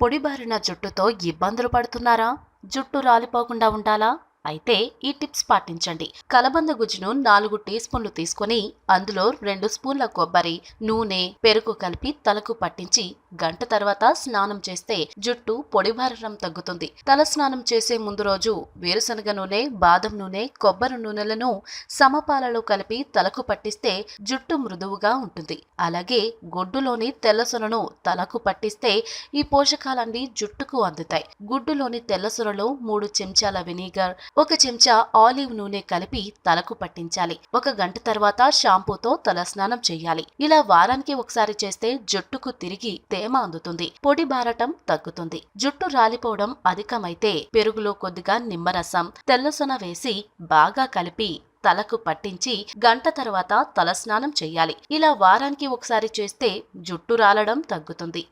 పొడిబారిన జుట్టుతో ఇబ్బందులు పడుతున్నారా? జుట్టు రాలిపోకుండా ఉండాలా? అయితే ఈ టిప్స్ పాటించండి. కలబంద గుజ్జును నాలుగు టీ స్పూన్లు తీసుకొని అందులో రెండు స్పూన్ల కొబ్బరి నూనె పెరుగు కలిపి తలకు పట్టించి గంట తర్వాత స్నానం చేస్తే జుట్టు పొడిబారడం తగ్గుతుంది. తల స్నానం చేసే ముందు రోజు వేరుశనగ నూనె బాదం నూనె కొబ్బరి నూనెలను సమపాలలో కలిపి తలకు పట్టిస్తే జుట్టు మృదువుగా ఉంటుంది. అలాగే గుడ్డులోని తెల్లసొనను తలకు పట్టిస్తే ఈ పోషకాలన్నీ జుట్టుకు అందుతాయి. గుడ్డులోని తెల్లసొనలో మూడు చెంచాల వెనిగర్ ఒక చెంచా ఆలివ్ నూనె కలిపి తలకు పట్టించాలి. ఒక గంట తర్వాత షాంపూతో తల స్నానం చేయాలి. ఇలా వారానికి ఒకసారి చేస్తే జుట్టుకు తిరిగి తేమ అందుతుంది పొడి బారటం తగ్గుతుంది. జుట్టు రాలిపోవడం అధికమైతే పెరుగులో కొద్దిగా నిమ్మరసం తెల్లసొన వేసి బాగా కలిపి తలకు పట్టించి గంట తర్వాత తలస్నానం చేయాలి. ఇలా వారానికి ఒకసారి చేస్తే జుట్టు రాలడం తగ్గుతుంది.